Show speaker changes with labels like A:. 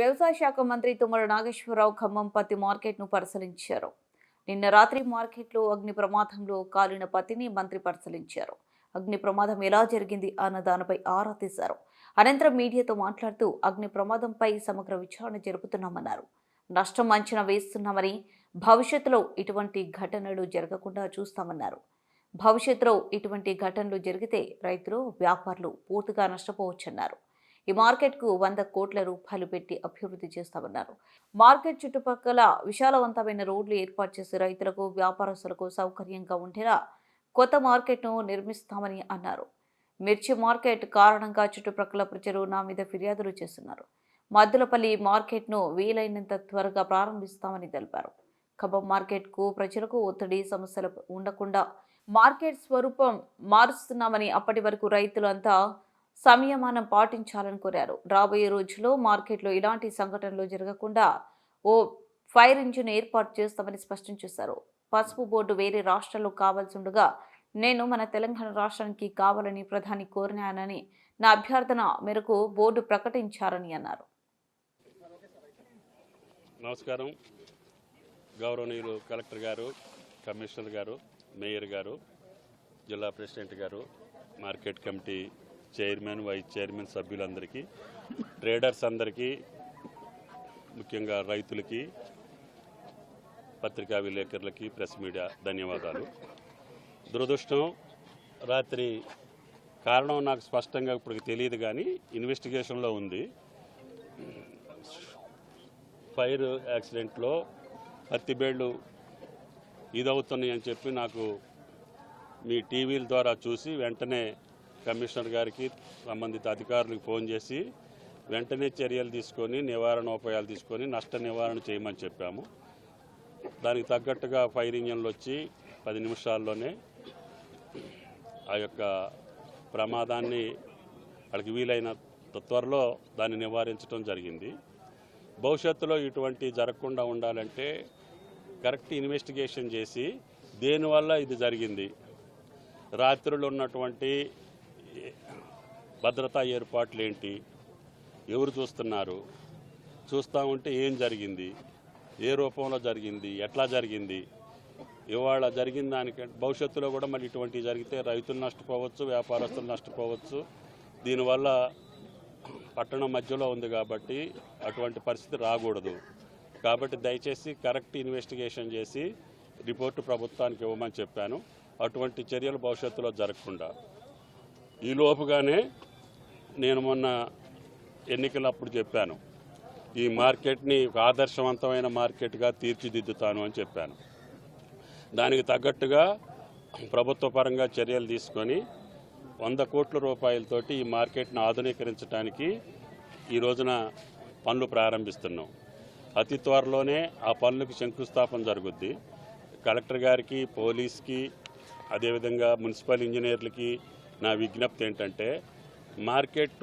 A: వ్యవసాయ శాఖ మంత్రి తుమ్మల నాగేశ్వరరావు ఖమ్మం పత్తి మార్కెట్ను పరిశీలించారు. నిన్న రాత్రి మార్కెట్లో అగ్ని ప్రమాదంలో కాలిన పత్తిని మంత్రి పరిశీలించారు. అగ్ని ప్రమాదం ఎలా జరిగింది అన్న దానిపై ఆరా తీశారు. అనంతరం మీడియాతో మాట్లాడుతూ అగ్ని ప్రమాదంపై సమగ్ర విచారణ జరుపుతున్నామన్నారు. నష్టం అంచనా వేస్తున్నామని భవిష్యత్తులో ఇటువంటి ఘటనలు జరగకుండా చూస్తామన్నారు. భవిష్యత్తులో ఇటువంటి ఘటనలు జరిగితే రైతులు వ్యాపారులు పూర్తిగా నష్టపోవచ్చన్నారు. ఈ మార్కెట్కు వంద కోట్ల రూపాయలు పెట్టి అభివృద్ధి చేస్తామన్నారు. మార్కెట్ చుట్టుపక్కల విశాలవంతమైన రోడ్లు ఏర్పాటు చేసి రైతులకు వ్యాపారస్తులకు సౌకర్యంగా ఉండేలా కొత్త మార్కెట్ను నిర్మిస్తామని అన్నారు. మిర్చి మార్కెట్ కారణంగా చుట్టుప్రక్కల ప్రజలు నా మీద ఫిర్యాదులు చేస్తున్నారు. మద్దులపల్లి మార్కెట్ను వీలైనంత త్వరగా ప్రారంభిస్తామని తెలిపారు. ఖమ్మం మార్కెట్కు ప్రజలకు ఒత్తిడి సమస్యలు ఉండకుండా మార్కెట్ స్వరూపం మారుస్తున్నామని అప్పటి వరకు రైతులంతా సంయమానం పాటించాలని కోరారు. రాబోయే రోజుల్లో మార్కెట్లో ఇలాంటి సంఘటనలు జరగకుండా ఓ ఫైర్ ఇంజిన్ ఏర్పాటు చేస్తామని స్పష్టం చేశారు. పసుపు బోర్డు వేరే రాష్ట్రాల్లో కావాల్సి ఉండగా నేను మన తెలంగాణ రాష్ట్రానికి కావాలని ప్రధాని కోరినానని నా అభ్యర్థన మేరకు బోర్డు ప్రకటించారని అన్నారు.
B: నమస్కారం. గౌరవనీయులు కలెక్టర్ గారు కమిషనర్ గారు మేయర్ గారు జిల్లా ప్రెసిడెంట్ గారు market committee chairman vice chairman సభ్యులందరికీ ట్రేడర్స్ అందరికీ ముఖ్యంగా రైతులకి పత్రికా విలేకరులకి ప్రెస్ మీడియా ధన్యవాదాలు. దురదృష్టం రాత్రి కారణం నాకు స్పష్టంగా ఇప్పుడు తెలియదు కానీ ఇన్వెస్టిగేషన్లో ఉంది. ఫైర్ యాక్సిడెంట్లో పత్తి బేళ్ళు ఇదవుతున్నాయి అని చెప్పి నాకు మీ టీవీల ద్వారా చూసి వెంటనే కమిషనర్ గారికి సంబంధిత అధికారులకు ఫోన్ చేసి వెంటనే చర్యలు తీసుకొని నివారణ ఉపాయాలు తీసుకొని నష్ట నివారణ చేయమని చెప్పాము. దానికి తగ్గట్టుగా ఫైర్ ఇంజన్లు వచ్చి పది నిమిషాల్లోనే ఆ యొక్క ప్రమాదాన్ని వాళ్ళకి వీలైన త్వరలో దాన్ని నివారించడం జరిగింది. భవిష్యత్తులో ఇటువంటి జరగకుండా ఉండాలంటే కరెక్ట్ ఇన్వెస్టిగేషన్ చేసి దేనివల్ల ఇది జరిగింది? రాత్రులు ఉన్నటువంటి భద్రతా ఏర్పాట్లు ఏంటి ఎవరు చూస్తున్నారు? చూస్తూ ఉంటే ఏం జరిగింది? ఏ రూపంలో జరిగింది? ఎట్లా జరిగింది? ఇవాళ జరిగిన దానికంటే భవిష్యత్తులో కూడా మళ్ళీ ఇటువంటివి జరిగితే రైతులు నష్టపోవచ్చు వ్యాపారస్తులు నష్టపోవచ్చు. దీనివల్ల పట్టణం మధ్యలో ఉంది కాబట్టి అటువంటి పరిస్థితి రాకూడదు. కాబట్టి దయచేసి కరెక్ట్ ఇన్వెస్టిగేషన్ చేసి రిపోర్టు ప్రభుత్వానికి ఇవ్వమని చెప్పాను. అటువంటి చర్యలు భవిష్యత్తులో జరగకుండా. ఈ లోపుగానే నేను మొన్న ఎన్నికలప్పుడు చెప్పాను ఈ మార్కెట్ని ఒక ఆదర్శవంతమైన మార్కెట్గా తీర్చిదిద్దుతాను అని చెప్పాను. దానికి తగ్గట్టుగా ప్రభుత్వ పరంగా చర్యలు తీసుకొని వంద కోట్ల రూపాయలతోటి ఈ మార్కెట్ను ఆధునీకరించడానికి ఈ రోజున పనులు ప్రారంభిస్తున్నాం. అతి త్వరలోనే ఆ పనులకు శంకుస్థాపన జరుగుద్ది. కలెక్టర్ గారికి పోలీస్కి అదేవిధంగా మున్సిపల్ ఇంజనీర్లకి నా విజ్ఞప్తి ఏంటంటే మార్కెట్